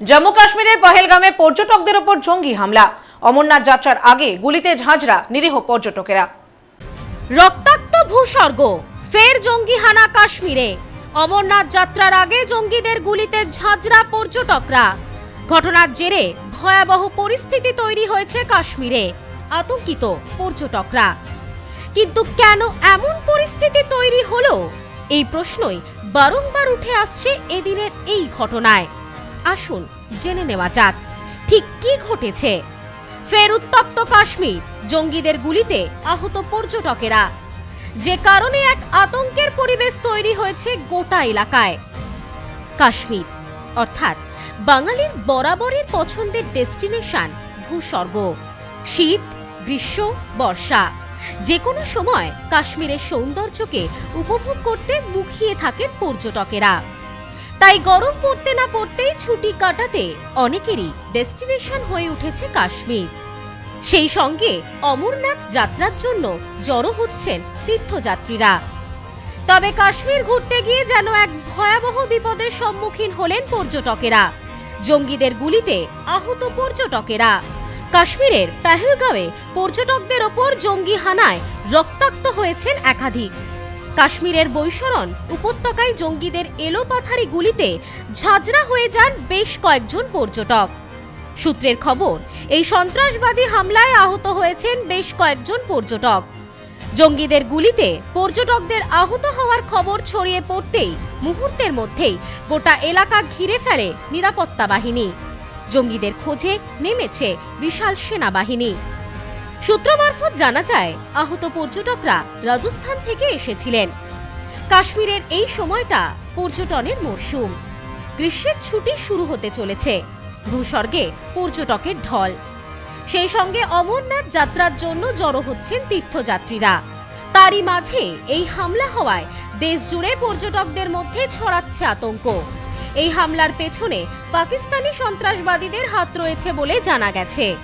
জম্মু কাশ্মীরের পহেলগামে পর্যটকদের ওপর জঙ্গি হামলা। অমরনাথ যাত্রার আগে গুলিতে ঝাঁঝরা নিরীহ পর্যটকেরা। রক্তাক্ত ভূস্বর্গ, ফের জঙ্গি হানা কাশ্মীরে। অমরনাথ যাত্রার আগে জঙ্গিদের গুলিতে ঝাঁঝরা পর্যটকরা। ঘটনার জেরে ভয়াবহ পরিস্থিতি তৈরি হয়েছে কাশ্মীরে, আতঙ্কিত পর্যটকরা। কিন্তু কেন এমন পরিস্থিতি তৈরি হলো? এই প্রশ্নই বারংবার উঠে আসছে এদিনের এই ঘটনায়। আসুন, জেনে নেওয়া যাক, ঠিক কি ঘটেছে? ফের উত্তপ্ত কাশ্মীর, জঙ্গিদের গুলিতে আহত পর্যটকেরা। যে কারণে এক আতঙ্কের পরিবেশ তৈরি হয়েছে গোটা এলাকায়। কাশ্মীর, অর্থাৎ বাঙালির বরাবরের পছন্দের ডেস্টিনেশন, ভূস্বর্গ। শীত, গ্রীষ্ম, বর্ষা যে কোনো সময় কাশ্মীরের সৌন্দর্যকে উপভোগ করতে মুখিয়ে থাকেন পর্যটকেরা। তাই গরম পড়তে না পড়তেই ছুটি কাটাতে অনেকেরই ডেস্টিনেশন হয়ে উঠেছে কাশ্মীর। সেই সঙ্গে অমরনাথ যাত্রার জন্য জড়ো হচ্ছেন তীর্থযাত্রীরা। তবে কাশ্মীর ঘুরতে গিয়ে যেন এক ভয়াবহ বিপদের সম্মুখীন হলেন পর্যটকেরা। জঙ্গিদের গুলিতে আহত পর্যটকেরা। কাশ্মীরের পেহেলগাঁওয়ে পর্যটকদের ওপর জঙ্গি হানায় রক্তাক্ত হয়েছেন একাধিক। কাশ্মীরের বৈশরণ, উপত্যকায় জঙ্গিদের এলোপাথারি গুলিতে ঝাঁঝরা হয়ে যান বেশ কয়েকজন পর্যটক। সূত্রের খবর, এই সন্ত্রাসবাদী হামলায় আহত হয়েছেন বেশ কয়েকজন পর্যটক। জঙ্গিদের গুলিতে পর্যটকদের আহত হওয়ার খবর ছড়িয়ে পড়তেই মুহূর্তের মধ্যেই গোটা এলাকা ঘিরে ফেলে নিরাপত্তা বাহিনী। জঙ্গিদের খোঁজে নেমেছে বিশাল সেনাবাহিনী। সূত্র মারফত জানা যায়, আহত পর্যটকরা রাজস্থান থেকে এসেছিলেন। কাশ্মীরের এই সময়টা পর্যটনের মরশুম। গ্রীষ্মের ছুটি শুরু হতে চলেছে, ভূস্বর্গে পর্যটকের ঢল। সেই সঙ্গে অমরনাথ যাত্রার জন্য জড়ো হচ্ছেন তীর্থযাত্রীরা। তারই মাঝে এই হামলা হওয়ায় দেশ জুড়ে পর্যটকদের মধ্যে ছড়াচ্ছে আতঙ্ক। এই হামলার পেছনে পাকিস্তানি সন্ত্রাসবাদীদের হাত রয়েছে বলে জানা গেছে।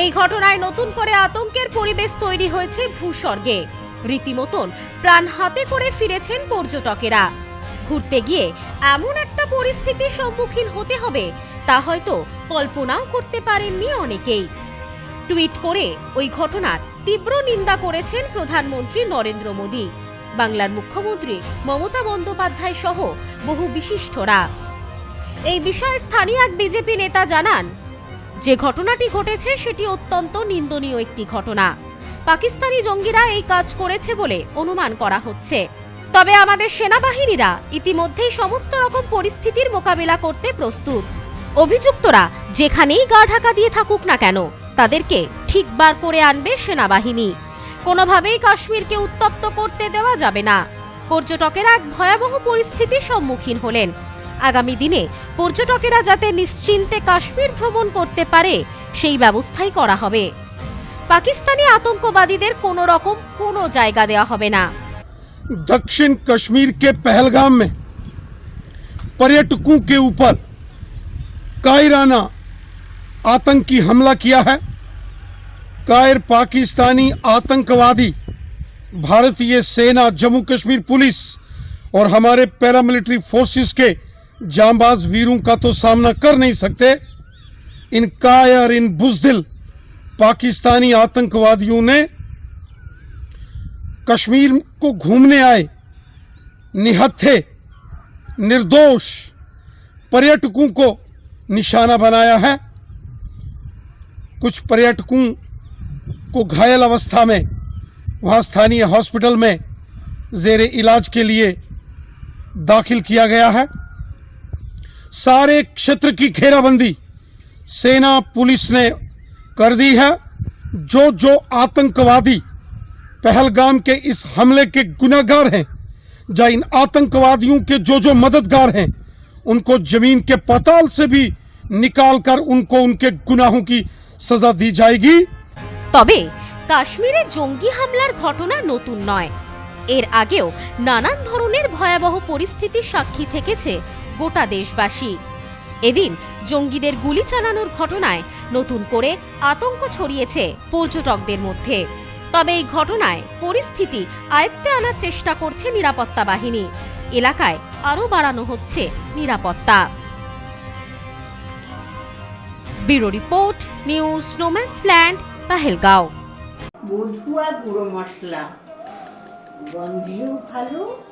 এই ঘটনায় নতুন করে আতঙ্কের পরিবেশ তৈরি হয়েছে ভূস্বর্গে। রীতিমতন প্রাণ হাতে করে ফিরেছেন পর্যটকেরা। ঘুরতে গিয়ে এমন একটা পরিস্থিতির সম্মুখীন হতে হবে, তা হয়তো কল্পনাও করতে পারেননি অনেকেই। টুইট করে ওই ঘটনার তীব্র নিন্দা করেছেন প্রধানমন্ত্রী নরেন্দ্র মোদী। বাংলার মুখ্যমন্ত্রী মমতা বন্দ্যোপাধ্যায় সহ বহু বিশিষ্টরা। এই বিষয়ে স্থানীয় এক বিজেপি নেতা জানান যে ঘটনাটি ঘটেছে সেটি অত্যন্ত নিন্দনীয় একটি ঘটনা। পাকিস্তানি জঙ্গিরা এই কাজ করেছে বলে অনুমান করা হচ্ছে। তবে আমাদের সেনাবাহিনীরা ইতিমধ্যেই সমস্ত রকম পরিস্থিতির মোকাবেলা করতে প্রস্তুত। অভিযুক্তরা যেখানেই গা ঢাকা দিয়ে থাকুক না কেন, তাদেরকে ঠিক বার করে আনবে সেনাবাহিনী। কোনোভাবেই কাশ্মীরকে উত্তপ্ত করতে দেওয়া যাবে না। পর্যটকেরা এক ভয়াবহ পরিস্থিতির সম্মুখীন হলেন। আগামী দিনে পর্যটকেরা যাতে নিশ্চিন্তে কাশ্মীর ভ্রমণ করতে পারে সেই ব্যবস্থাই করা হবে পাকিস্তানি আতঙ্কবাদীদের কোনো রকম কোনো জায়গা দেওয়া হবে না दक्षिण कश्मीर के पहलगाम में पर्यटकों के ऊपर कायराना आतंकी हमला किया है कायर पाकिस्तानी आतंकवादी भारतीय सेना जम्मू कश्मीर पुलिस और हमारे पैरामिलिट्री फोर्सेस के जांबाज वीरों का तो सामना कर नहीं सकते। इन कायर इन बुजदिल पाकिस्तानी आतंकवादियों ने कश्मीर को घूमने आए। निहत्थे, निर्दोष पर्यटकों को निशाना बनाया है। कुछ पर्यटकों को घायल अवस्था में, वहाँ स्थानीय हॉस्पिटल में जेर इलाज के लिए दाखिल किया गया है। सारे क्षेत्र की घेराबंदी सेना पुलिस ने कर दी है जो जो आतंकवादी पहलगाम के इस हमले के गुनाहगार हैं या इन आतंकवादियों के जो जो मददगार हैं उनको जमीन के पताल से भी निकाल कर उनको उनके गुनाहों की सजा दी जाएगी তবে কাশ্মীরে জঙ্গি হামলার ঘটনা নতুন নয় এর আগেও নানান ধরনের ভয়াবহ পরিস্থিতির সাক্ষী থেকেছে গোটা দেশবাসী। এদিন জঙ্গিদের গুলি চালানোর ঘটনায় নতুন করে আতঙ্ক ছড়িয়েছে পর্যটকদের মধ্যে। তবে এই ঘটনায় পরিস্থিতি আয়ত্তে আনার চেষ্টা করছে নিরাপত্তা বাহিনী। এলাকায় আরও বাড়ানো হচ্ছে নিরাপত্তা। Bureau report, news no man's land, Pahalgam. বধুয়া গুঁড়ো মশলা। গন্ধেও ভালো।